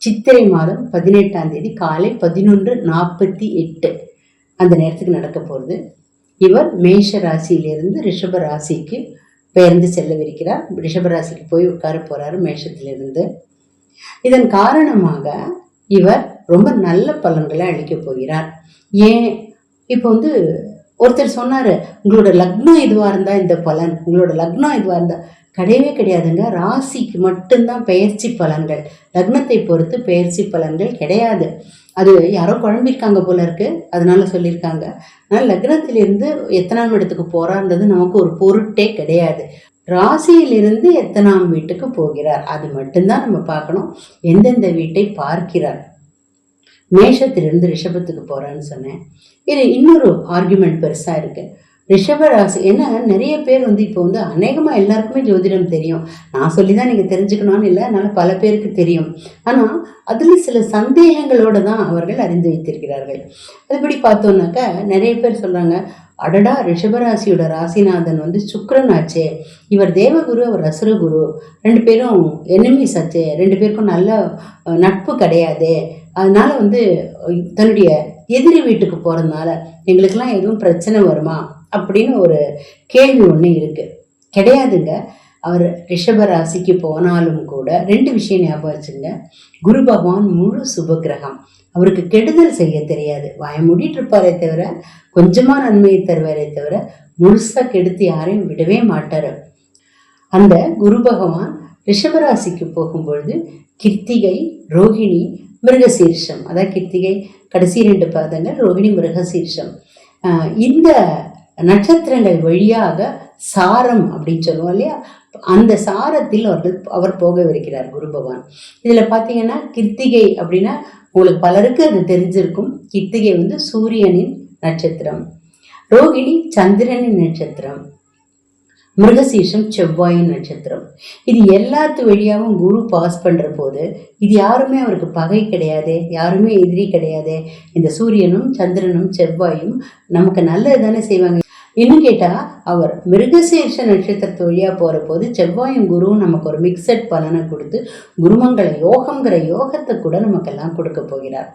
சித்திரை மாதம் பதினெட்டாம் தேதி காலை பதினொன்று நாற்பத்தி எட்டு அந்த நேரத்துக்கு நடக்க போகிறது இவர் மேஷ ராசியிலிருந்து ரிஷப ராசிக்கு பெயர்ந்து செல்லவிருக்கிறார். ரிஷப ராசிக்கு போய் உட்கார போறாரு மேஷத்திலிருந்து. இதன் காரணமாக இவர் ரொம்ப நல்ல பலன்களை அளிக்க போகிறார். ஏன்? இப்போ வந்து ஒருத்தர் சொன்னாரு உங்களோட லக்னம் இதுவாக இருந்தா இந்த பலன்? உங்களோட லக்னம் இதுவாக இருந்தா? கிடையவே கிடையாதுங்க. ராசிக்கு மட்டும்தான் பெயர்ச்சி பலன்கள். லக்னத்தை பொறுத்து பெயர்ச்சி பலன்கள் கிடையாது. அது யாரோ குழம்பிருக்காங்க போல இருக்கு. அதனால சொல்லியிருக்காங்க. ஆனால் லக்னத்திலிருந்து எத்தனாம் இடத்துக்கு போறான்றது நமக்கு ஒரு பொருட்டே கிடையாது. ராசியிலிருந்து எத்தனாம் வீட்டுக்கு போகிறார்? அது மட்டும்தான் நம்ம பார்க்கணும். எந்தெந்த வீட்டை பார்க்கிறார்? மேஷத்திலிருந்து ரிஷபத்துக்கு போகிறான்னு சொன்னேன். இது இன்னொரு ஆர்குமெண்ட் பெருசாக இருக்குது ரிஷப ராசி ஏன்னா நிறைய பேர் வந்து இப்போ வந்து அநேகமாக எல்லாருக்குமே ஜோதிடம் தெரியும். நான் சொல்லி தான் நீங்கள் தெரிஞ்சுக்கணும்னு இல்லை அதனால் பல பேருக்கு தெரியும். ஆனால் அதில் சில சந்தேகங்களோடு தான் அவர்கள் அறிந்து வைத்திருக்கிறார்கள். அதுபடி பார்த்தோன்னாக்கா நிறைய பேர் சொல்கிறாங்க அடடா ரிஷபராசியோட ராசிநாதன் வந்து சுக்கரன் ஆச்சே. இவர் தேவகுரு அவர் அசுரகுரு. ரெண்டு பேரும் எனிமீஸ் ஆச்சே. ரெண்டு பேருக்கும் நல்ல நட்பு கிடையாதே. அதனால வந்து தன்னுடைய எதிரி வீட்டுக்கு போகிறதுனால எங்களுக்கெல்லாம் எதுவும் பிரச்சனை வருமா? அப்படின்னு ஒரு கேள்வி ஒன்று இருக்கு. கிடையாதுங்க. அவர் ரிஷப ராசிக்கு போனாலும் கூட ரெண்டு விஷயம் ஞாபகம் வச்சுங்க. குரு பகவான் முழு சுபகிரகம். அவருக்கு கெடுதல் செய்ய தெரியாது. வாய மூடிட்டு இருப்பாரே தவிர கொஞ்சமா நன்மையை தருவாரே தவிர முழுசா கெடுத்து யாரையும் விடவே மாட்டாரு. அந்த குரு பகவான் ரிஷபராசிக்கு போகும்பொழுது கிருத்திகை ரோகிணி மிருகசீர்ஷம். அதான் கிருத்திகை. கடைசி ரெண்டு பாதங்கள் ரோகிணி மிருகசீர்ஷம். ஆஹ் இந்த நட்சத்திரங்கள் வழியாக சாரம் அப்படின்னு சொல்லுவோம் இல்லையா? அந்த சாரத்தில் அவர்கள் அவர் போகவிருக்கிறார் குரு பகவான். இதில் பார்த்தீங்கன்னா கிருத்திகை அப்படின்னா உங்களுக்கு பலருக்கு அது தெரிஞ்சிருக்கும். கிருத்திகை வந்து சூரியனின் நட்சத்திரம். ரோகிணி சந்திரனின் நட்சத்திரம். மிருகசீஷம் செவ்வாயின் நட்சத்திரம். இது எல்லாத்து வழியாகவும் குரு பாஸ் பண்ற போது இது யாருமே அவருக்கு பகை கிடையாது யாருமே எதிரி கிடையாது. இந்த சூரியனும் சந்திரனும் செவ்வாயும் நமக்கு நல்லது தானே செய்வாங்க. இன்னும் கேட்டா அவர் மிருகசீர்ஷ நட்சத்திரத்து வழியா போற போது செவ்வாயும் குருவும் நமக்கு ஒரு மிக்சட் பலனை கொடுத்து குருமங்கள யோகங்கிற யோகத்தை கூட நமக்கெல்லாம் கொடுக்க போகிறார்.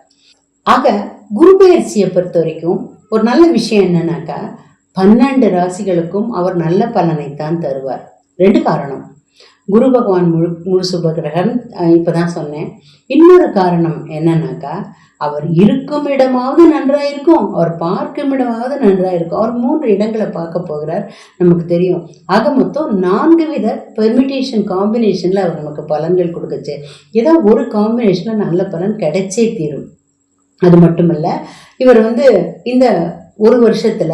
ஆக குரு பயிற்சியை பொறுத்த வரைக்கும் ஒரு நல்ல விஷயம் என்னன்னாக்கா பன்னெண்டு ராசிகளுக்கும் அவர் நல்ல பலனைத்தான் தருவார். ரெண்டு காரணம். குரு பகவான் முழு முழு சுபகிரகன் அஹ் இப்பதான் சொன்னேன். இன்னொரு காரணம் என்னன்னாக்கா அவர் இருக்கும் இடமாவது நன்றாக இருக்கும் அவர் பார்க்கும் இடமாவது நன்றாக இருக்கும் அவர் மூன்று இடங்களை பார்க்க போகிறார் நமக்கு தெரியும். ஆக மொத்தம் நான்கு வித பெர்மிட்டேஷன் காம்பினேஷன்ல அவர் நமக்கு பலன்கள் கொடுக்குச்சு. ஏதோ ஒரு காம்பினேஷனில் நல்ல பலன் கிடைச்சே தீரும். அது மட்டுமல்ல இவர் வந்து இந்த ஒரு வருஷத்துல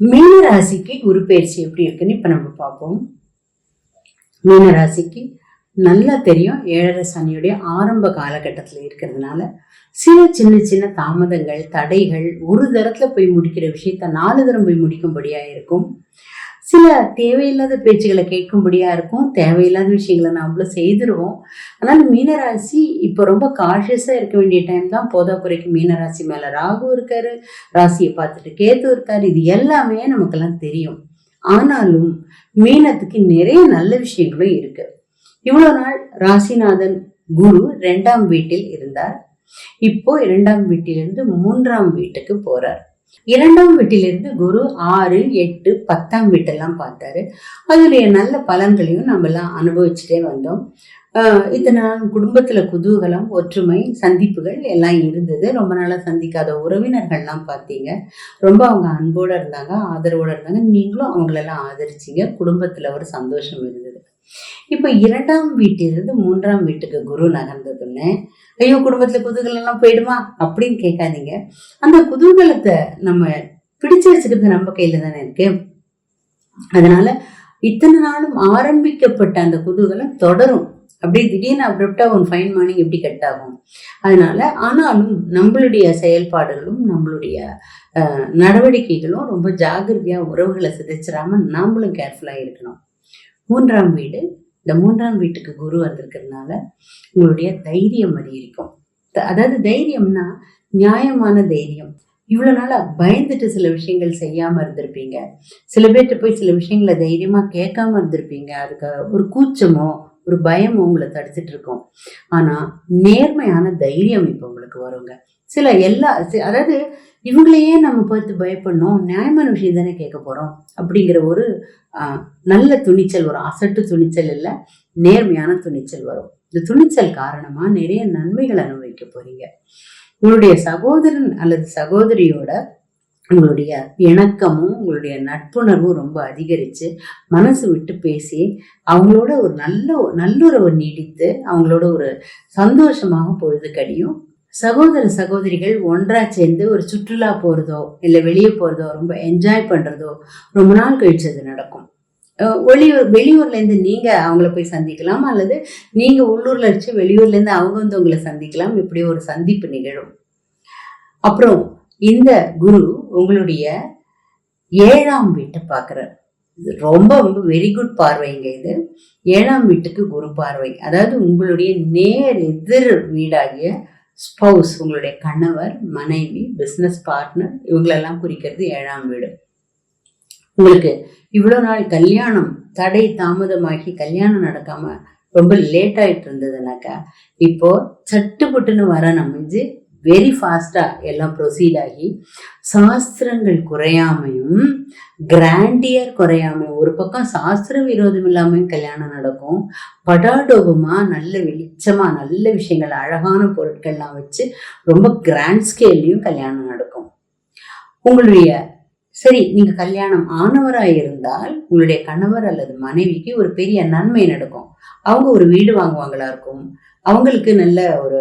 மீன ராசிக்கு குரு பயிற்சி எப்படி இருக்குன்னு இப்ப நம்ம பார்ப்போம். மீன ராசிக்கு நல்லா தெரியும் ஏழரை சனியுடைய ஆரம்ப காலகட்டத்தில் இருக்கிறதுனால சில சின்ன சின்ன தாமதங்கள் தடைகள் ஒரு தரத்துல போய் முடிக்கிற விஷயத்த நாலு தரம் போய் முடிக்கும்படியாக இருக்கும். சில தேவையில்லாத பேச்சுகளை கேட்கும்படியா இருக்கும். தேவையில்லாத விஷயங்களை நாமளும் செய்திருவோம். ஆனால் மீனராசி இப்போ ரொம்ப காஷியஸாக இருக்க வேண்டிய டைம் தான். போதா குறைக்கு மீனராசி மேலே ராகு இருக்காரு. ராசியை பார்த்துட்டு கேத்து இருக்காரு. இது எல்லாமே நமக்கெல்லாம் தெரியும். ஆனாலும் மீனத்துக்கு நிறைய நல்ல விஷயங்களும் இருக்கு. இவ்வளோ நாள் ராசிநாதன் குரு ரெண்டாம் வீட்டில் இருந்தார். இப்போ இரண்டாம் வீட்டிலிருந்து மூன்றாம் வீட்டுக்கு போறார். இரண்டாம் வீட்டிலிருந்து குரு ஆறு எட்டு பத்தாம் வீட்டெல்லாம் பார்த்தாரு. அதனுடைய நல்ல பலன்களையும் நம்ம எல்லாம் அனுபவிச்சுட்டே வந்தோம். இத்தனை நாள் குடும்பத்துல குதூகலம் ஒற்றுமை சந்திப்புகள் எல்லாம் இருந்தது. ரொம்ப நாளா சந்திக்காத உறவினர்கள்லாம் பார்த்தீங்க. ரொம்ப அவங்க அன்போட இருந்தாங்க ஆதரவோட இருந்தாங்க. நீங்களும் அவங்களெல்லாம் ஆதரிச்சீங்க. குடும்பத்துல ஒரு சந்தோஷம் இருந்தது. இப்போ இரண்டாம் வீட்டிலிருந்து மூன்றாம் வீட்டுக்கு குரு நகர்ந்ததுன்னு ஐயோ குடும்பத்துல குதூகலம் எல்லாம் போயிடுமா? அப்படின்னு கேட்காதீங்க. அந்த குதூகலத்தை நம்ம பிடிச்சு வச்சுக்கிறது நம்ம கையில தானே இருக்கு. அதனால இத்தனை நாளும் ஆரம்பிக்கப்பட்ட அந்த குதூகலம் தொடரும். அப்படியே திடீர்னு அப்டப்டா ஒரு ஃபைன் மார்னிங் எப்படி கட் ஆகும்? அதனால ஆனாலும் நம்மளுடைய செயல்பாடுகளும் நம்மளுடைய நடவடிக்கைகளும் ரொம்ப ஜாகிரதையா உறவுகளை சிதைச்சிடாம நாமளும் கேர்ஃபுல்லா இருக்கணும். மூன்றாம் வீடு இந்த மூன்றாம் வீட்டுக்கு குரு வந்திருக்கிறதுனால உங்களுடைய தைரியம் அதிகரிக்கும். த- அதாவது தைரியம்னா நியாயமான தைரியம். இவ்வளோ நாளா பயந்துட்டு சில விஷயங்கள் செய்யாம இருந்திருப்பீங்க. சில பேர்கிட்ட போய் சில விஷயங்களை தைரியமா கேட்காம இருந்திருப்பீங்க. அதுக்கு ஒரு கூச்சமோ ஒரு பயமோ உங்களை தடுத்துட்டு இருக்கும். ஆனா நேர்மையான தைரியம் இப்போ உங்களுக்கு வருங்க. சில எல்லா அதாவது இவங்களையே நம்ம பார்த்து பயப்படணும் நியாயமான விஷயம் தானே கேட்க போறோம் அப்படிங்கிற ஒரு ஆஹ், நல்ல துணிச்சல் வரும். அசட்டு துணிச்சல் இல்லை நேர்மையான துணிச்சல் வரும். இந்த துணிச்சல் காரணமாக நிறைய நன்மைகள் அனுபவிக்க போறீங்க. உங்களுடைய சகோதரன் அல்லது சகோதரியோட உங்களுடைய இணக்கமும் உங்களுடைய நட்புணர்வும் ரொம்ப அதிகரித்து மனசு விட்டு பேசி அவங்களோட ஒரு நல்ல நல்லுறவு நீடித்து அவங்களோட ஒரு சந்தோஷமாக பொழுது கடியும் சகோதர சகோதரிகள் ஒன்றா சேர்ந்து ஒரு சுற்றுலா போகிறதோ இல்லை வெளியே போகிறதோ ரொம்ப என்ஜாய் பண்ணுறதோ ரொம்ப நாள் கழிச்சு அது நடக்கும். வெளியூர் வெளியூர்லேருந்து நீங்கள் அவங்கள போய் சந்திக்கலாம் அல்லது நீங்கள் உள்ளூரில் வச்சு வெளியூர்லேருந்து அவங்க வந்து உங்களை சந்திக்கலாம். இப்படி ஒரு சந்திப்பு நிகழும். அப்புறம் இந்த குரு உங்களுடைய ஏழாம் வீட்டை பார்க்குறார். ரொம்ப ரொம்ப வெரி குட் பார்வைங்க இது. ஏழாம் வீட்டுக்கு குரு பார்வை. அதாவது உங்களுடைய நேர் எதிர் வீடாகிய ஸ்பௌஸ் உங்களுடைய கணவர் மனைவி பிஸ்னஸ் பார்ட்னர் இவங்களெல்லாம் குறிக்கிறது ஏழாம் வீடு. உங்களுக்கு இவ்வளோ நாள் கல்யாணம் தடை தாமதமாகி கல்யாணம் நடக்காமல் ரொம்ப லேட் ஆகிட்டு இருந்ததுனாக்கா இப்போ சட்டுப்பட்டுன்னு வர அமைஞ்சு வெரி ஃபாஸ்ட்டாக எல்லாம் ப்ரொசீட் ஆகி சாஸ்திரங்கள் குறையாமையும் கிராண்டியர் குறையாமையும் ஒரு பக்கம் சாஸ்திர விரோதம் இல்லாமையும் கல்யாணம் நடக்கும். படாடோபமாக நல்ல வெளிச்சமாக நல்ல விஷயங்கள் அழகான பொருட்கள்லாம் வச்சு ரொம்ப கிராண்ட் ஸ்கேல்லையும் கல்யாணம் நடக்கும். உங்களுடைய சரி நீங்க கல்யாணம் ஆனவராக இருந்தால் உங்களுடைய கணவர் அல்லது மனைவிக்கு ஒரு பெரிய நன்மை நடக்கும். அவங்க ஒரு வீடு வாங்குவாங்களா இருக்கும். அவங்களுக்கு நல்ல ஒரு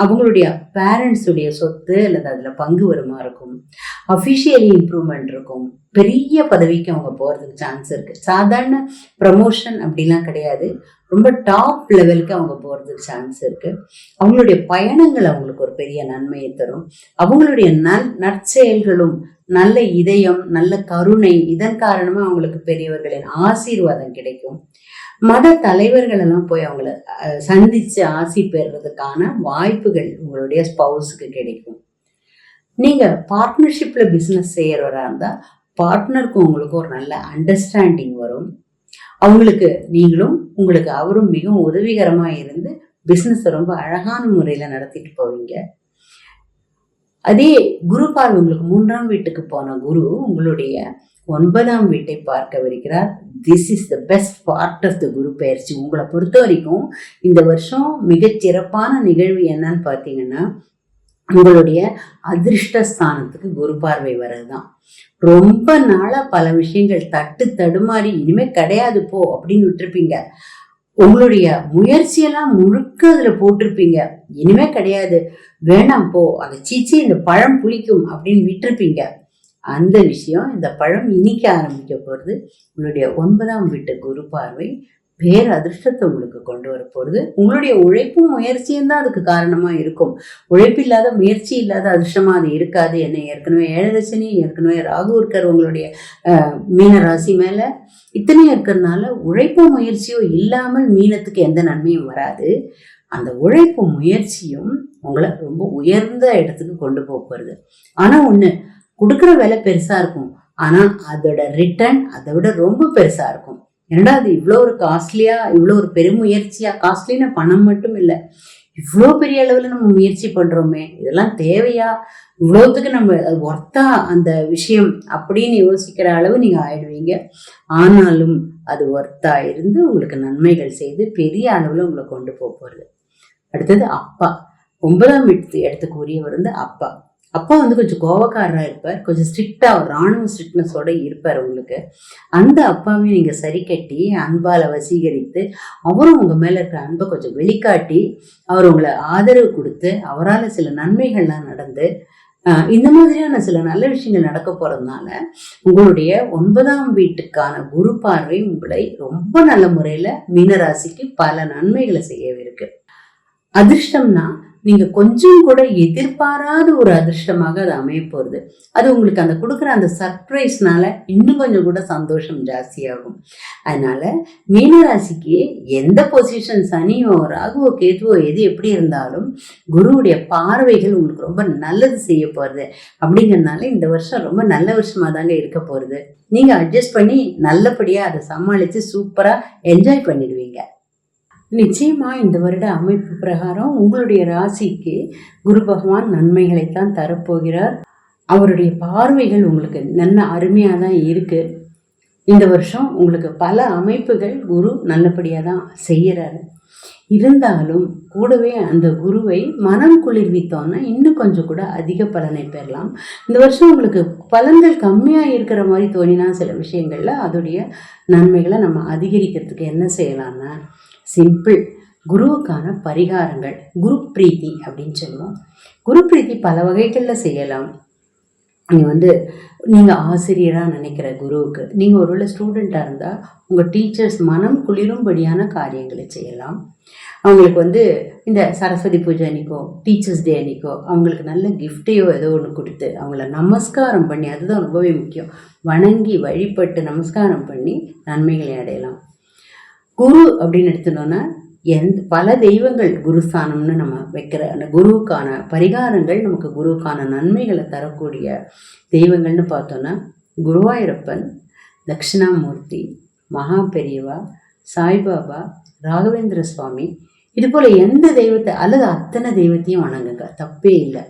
அவங்களுடைய பேரண்ட்ஸுடைய சொத்து அல்லது அதுல பங்கு வருமா இருக்கும்? அஃபிஷியலி இம்ப்ரூவ்மெண்ட் இருக்கும். பெரிய பதவிக்கு அவங்க போறதுக்கு சான்ஸ் இருக்கு. சாதாரண ப்ரமோஷன் அப்படிலாம் கிடையாது. ரொம்ப டாப் லெவலுக்கு அவங்க போறதுக்கு சான்ஸ் இருக்கு. அவங்களுடைய பயணங்கள் அவங்களுக்கு ஒரு பெரிய நன்மையை தரும். அவங்களுடைய நல் நற்செயல்களும் நல்ல இதயம் நல்ல கருணை இதன் காரணமாக அவங்களுக்கு பெரியவர்களின் ஆசீர்வாதம் கிடைக்கும். மத தலைவர்கள் எல்லாம் போய் அவங்கள சந்திச்சு ஆசி பெறுறதுக்கான வாய்ப்புகள் உங்களுடைய ஸ்பவுஸுக்கு கிடைக்கும். நீங்க பார்ட்னர்ஷிப்ல பிசினஸ் செய்யறவரா இருந்தா பார்ட்னருக்கும் உங்களுக்கு ஒரு நல்ல அண்டர்ஸ்டாண்டிங் வரும். அவங்களுக்கு நீங்களும் உங்களுக்கு அவரும் மிகவும் உதவிகரமா இருந்து பிசினஸ் ரொம்ப அழகான முறையில நடத்திட்டு போவீங்க. அதே குரு பார்வை உங்களுக்கு மூன்றாம் வீட்டுக்கு போன குரு உங்களுடைய ஒன்பதாம் வீட்டை பார்க்க வருகிறார் this is the best part of the குரு பயிற்சி. உங்களை பொறுத்த வரைக்கும் இந்த வருஷம் மிகச் சிறப்பான நிகழ்வு என்னன்னு பார்த்தீங்கன்னா உங்களுடைய அதிர்ஷ்ட ஸ்தானத்துக்கு குரு பார்வை வர்றதுதான். ரொம்ப நாளாக பல விஷயங்கள் தட்டு தடுமாறி இனிமே கிடையாது போ அப்படின்னு விட்டுருப்பீங்க. உங்களுடைய முயற்சியெல்லாம் முழுக்க அதில் போட்டிருப்பீங்க. இனிமே கிடையாது. வேணாம் போ. அதை சீச்சி இந்த பழம் புளிக்கும் அப்படின்னு விட்டுருப்பீங்க. அந்த விஷயம் இந்த பழம் இனிக்க ஆரம்பிக்க போகிறது உங்களுடைய ஒன்பதாம் வீட்டு குரு பார்வை பேர் அதிர்ஷ்டத்தை உங்களுக்கு கொண்டு வர போகிறது உங்களுடைய உழைப்பும் முயற்சியும் தான் அதுக்கு காரணமாக இருக்கும். உழைப்பு இல்லாத முயற்சி இல்லாத அதிர்ஷ்டமாக அது இருக்காது. என்ன ஏற்கனவே ஏழரசனி ஏற்கனவே ராகு இருக்கிற உங்களுடைய மீன ராசி மேல இத்தனையும் இருக்கிறதுனால உழைப்போ முயற்சியோ இல்லாமல் மீனத்துக்கு எந்த நன்மையும் வராது. அந்த உழைப்பு முயற்சியும் உங்களை ரொம்ப உயர்ந்த இடத்துக்கு கொண்டு போக போகிறது ஆனால் ஒன்று கொடுக்குற விலை பெருசா இருக்கும். ஆனா அதோட ரிட்டர்ன் அதை விட ரொம்ப பெருசா இருக்கும். என்னடா அது இவ்வளோ ஒரு காஸ்ட்லியா இவ்வளோ ஒரு பெருமுயற்சியா காஸ்ட்லின்னு பணம் மட்டும் இல்லை. இவ்வளோ பெரிய அளவில் நம்ம முயற்சி பண்ணுறோமே இதெல்லாம் தேவையா? இவ்வளோத்துக்கு நம்ம அது ஒர்த்தா அந்த விஷயம் அப்படின்னு யோசிக்கிற அளவு நீங்கள் ஆயிடுவீங்க. ஆனாலும் அது ஒர்த்தா இருந்து உங்களுக்கு நன்மைகள் செய்து பெரிய அளவில் உங்களை கொண்டு போக போகிறது அடுத்தது அப்பா. ஒன்பதாம் இடத்து இடத்துக்கு உரியவர் வந்து அப்பா. அப்பா வந்து கொஞ்சம் கோவக்காரராக இருப்பார். கொஞ்சம் ஸ்ட்ரிக்டாக ஒரு ராணுவ ஸ்ட்ரிக்ட்னஸோட இருப்பார் உங்களுக்கு. அந்த அப்பாவையும் நீங்கள் சரி கட்டி அன்பால் வசீகரித்து அவரும் உங்கள் மேலே இருக்கிற அன்பை கொஞ்சம் வெளிக்காட்டி அவர் உங்களை ஆதரவு கொடுத்து அவரால் சில நன்மைகள்லாம் நடந்து இந்த மாதிரியான சில நல்ல விஷயங்கள் நடக்க போகிறதுனால உங்களுடைய ஒன்பதாம் வீட்டுக்கான குரு பார்வை உங்களை ரொம்ப நல்ல முறையில் மீனராசிக்கு பல நன்மைகளை செய்யவே இருக்கு அதிர்ஷ்டம்னா நீங்க கொஞ்சம் கூட எதிர்பாராத ஒரு அதிர்ஷ்டமாக அது அமைய போறது. அது உங்களுக்கு அந்த கொடுக்குற அந்த சர்ப்ரைஸ்னால இன்னும் கொஞ்சம் கூட சந்தோஷம் ஜாஸ்தியாகும். அதனால மீனராசிக்கு எந்த பொசிஷன் சனியோ ராகுவோ கேதுவோ எது எப்படி இருந்தாலும் குருவுடைய பார்வைகள் உங்களுக்கு ரொம்ப நல்லது செய்ய போறது. அப்படிங்கறதுனால இந்த வருஷம் ரொம்ப நல்ல வருஷமா தாங்க இருக்க போறது. நீங்க அட்ஜஸ்ட் பண்ணி நல்லபடியா அதை சமாளிச்சு சூப்பரா என்ஜாய் பண்ணிடுவீங்க. நிச்சயமாக இந்த வருட அமைப்பு பிரகாரம் உங்களுடைய ராசிக்கு குரு பகவான் நன்மைகளைத்தான் தரப்போகிறார். அவருடைய பார்வைகள் உங்களுக்கு நல்ல அருமையாக தான் இருக்குது இந்த வருஷம் உங்களுக்கு பல அமைப்புகள் குரு நல்லபடியாக தான் செய்கிறாரு இருந்தாலும் கூடவே அந்த குருவை மனம் குளிர்வித்தோன்னா இன்னும் கொஞ்சம் கூட அதிக பலனை பெறலாம். இந்த வருஷம் உங்களுக்கு பலன்கள் கம்மியாக இருக்கிற மாதிரி தோணினா சில விஷயங்களில் அதோடைய நன்மைகளை நம்ம அதிகரிக்கிறதுக்கு என்ன செய்யலாம்னா சிம்பிள் குருவுக்கான பரிகாரங்கள். குரு பிரீத்தி அப்படின்னு சொல்லுவோம். குரு பிரீத்தி பல வகைகளில் செய்யலாம். நீங்கள் வந்து நீங்கள் ஆசிரியராக நினைக்கிற குருவுக்கு நீங்கள் ஒருவேளை ஸ்டூடெண்ட்டாக இருந்தால் உங்கள் டீச்சர்ஸ் மனம் குளிரும்படியான காரியங்களை செய்யலாம். அவங்களுக்கு வந்து இந்த சரஸ்வதி பூஜை அன்னைக்கோ டீச்சர்ஸ் டே அன்னைக்கோ அவங்களுக்கு நல்ல கிஃப்டையோ ஏதோ ஒன்று கொடுத்து அவங்கள நமஸ்காரம் பண்ணி அதுதான் ரொம்பவே முக்கியம். வணங்கி வழிபட்டு நமஸ்காரம் பண்ணி நன்மைகளை அடையலாம். குரு அப்படின்னு எடுத்துட்டோன்னா எந்த பல தெய்வங்கள் குருஸ்தானம்னு நம்ம வைக்கிற அந்த குருவுக்கான பரிகாரங்கள் நமக்கு குருவுக்கான நன்மைகளை தரக்கூடிய தெய்வங்கள்னு பார்த்தோன்னா குருவாயூரப்பன் தட்சிணாமூர்த்தி மகா பெரியவா சாய்பாபா ராகவேந்திர சுவாமி. இது போல் எந்த தெய்வத்தை அல்லது அத்தனை தெய்வத்தையும் வணங்குங்க. தப்பே இல்லை.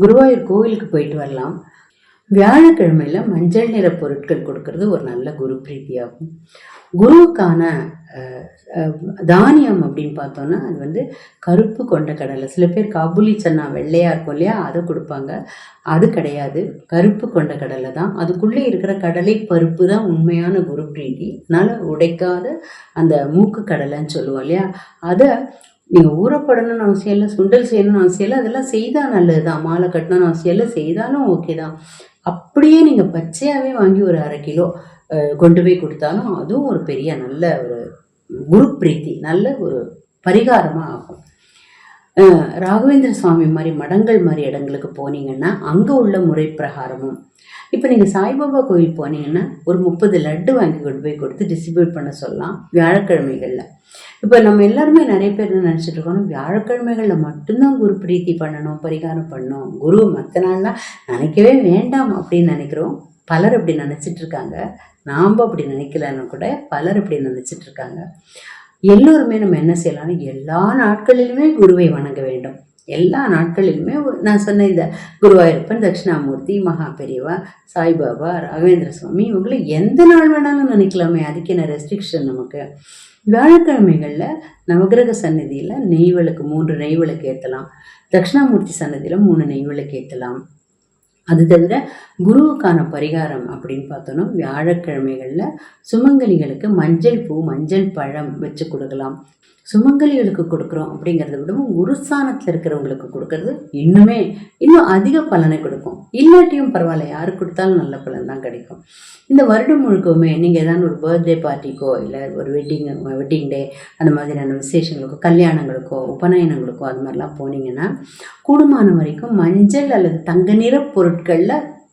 குருவாயூர் கோவிலுக்கு போயிட்டு வரலாம். வியாழக்கிழமையில மஞ்சள் நிற பொருட்கள் கொடுக்கறது ஒரு நல்ல குரு பிரீத்தியாகும். குருவுக்கான தானியம் அப்படின்னு பார்த்தோன்னா அது வந்து கருப்பு கொண்ட கடலை. சில பேர் காபூலி சன்னா வெள்ளையாக இருக்கும் இல்லையா அதை கொடுப்பாங்க. அது கிடையாது. கருப்பு கொண்ட கடலை தான். அதுக்குள்ளே இருக்கிற கடலை பருப்பு தான் உண்மையான குரு பிரீதி அதனால் உடைக்காத அந்த மூக்கு கடலைன்னு சொல்லுவோம் இல்லையா அதை நீங்கள் ஊறப்படணும்னு அவசியம் இல்லை சுண்டல் செய்யணும்னு அவசியம் இல்லை. அதெல்லாம் செய்தால் நல்லது தான் மாலை கட்டணும்னு அவசியம் இல்லை செய்தாலும் ஓகே தான். அப்படியே நீங்கள் பச்சையாகவே வாங்கி ஒரு அரை கிலோ கொண்டு போய் கொடுத்தாலும் அதுவும் ஒரு பெரிய நல்ல ஒரு குரு பிரீத்தி நல்ல ஒரு பரிகாரமாக ஆகும். ராகவேந்திர சுவாமி மாதிரி மடங்கள் மாதிரி இடங்களுக்கு போனீங்கன்னா அங்கே உள்ள முறை பிரகாரமும் இப்போ நீங்கள் சாய்பாபா கோயில் போனீங்கன்னா ஒரு முப்பது லட்டு வாங்கி கொண்டு போய் கொடுத்து டிஸ்ட்ரிபியூட் பண்ண சொல்லலாம் வியாழக்கிழமைகளில். இப்போ நம்ம எல்லாருமே நிறைய பேர் என்ன நினச்சிட்டு இருக்கோம் வியாழக்கிழமைகளில் மட்டும்தான் குரு பிரீத்தி பண்ணணும் பரிகாரம் பண்ணணும். குரு மற்ற நாள்லாம் நினைக்கவே வேண்டாம் அப்படின்னு நினைக்கிறோம். பலர் அப்படி நினச்சிட்டு இருக்காங்க. நாம் அப்படி நினைக்கலன்னு கூட பலர் அப்படி நினச்சிட்டு இருக்காங்க. எல்லோருமே நம்ம என்ன செய்யலாம்னு எல்லா நாட்களிலுமே குருவை வணங்க வேண்டும். எல்லா நாட்களிலுமே நான் சொன்ன இந்த குருவாயூரப்பன் தட்சிணாமூர்த்தி மகா பெரியவா சாய்பாபா ராகவேந்திர சுவாமி இவங்களை எந்த நாள் வேணாலும் நினைக்கலாமே. அதுக்கு என்ன ரெஸ்ட்ரிக்ஷன் நமக்கு? வியாழக்கிழமைகளில் நவகிரக சன்னதியில் நெய் விளக்கு மூன்று நெய் விளக்கு ஏற்றலாம் தட்சிணாமூர்த்தி சன்னதியில் மூணு நெய் விளக்கு ஏற்றலாம் அது தவிர குருவுக்கான பரிகாரம் அப்படின்னு பார்த்தோன்னா வியாழக்கிழமைகளில் சுமங்கலிகளுக்கு மஞ்சள் பூ மஞ்சள் பழம் வச்சு கொடுக்கலாம். சுமங்கலிகளுக்கு கொடுக்குறோம் அப்படிங்கிறத விடவும் குருஸ்தானத்தில் இருக்கிறவங்களுக்கு கொடுக்கறது இன்னுமே இன்னும் அதிக பலனை கொடுக்கும். இல்லாட்டியும் பரவாயில்ல யாரு கொடுத்தாலும் நல்ல பலன் தான் கிடைக்கும். இந்த வருடம் முழுக்கவுமே நீங்கள் ஏதாவது ஒரு பர்த்டே பார்ட்டிக்கோ இல்லை ஒரு வெட்டிங் வெட்டிங் டே அந்த மாதிரியான விசேஷங்களுக்கோ கல்யாணங்களுக்கோ உபநயனங்களுக்கோ அது மாதிரிலாம் போனீங்கன்னா கூடுமான வரைக்கும் மஞ்சள் அல்லது தங்க நிற பொருட்களில்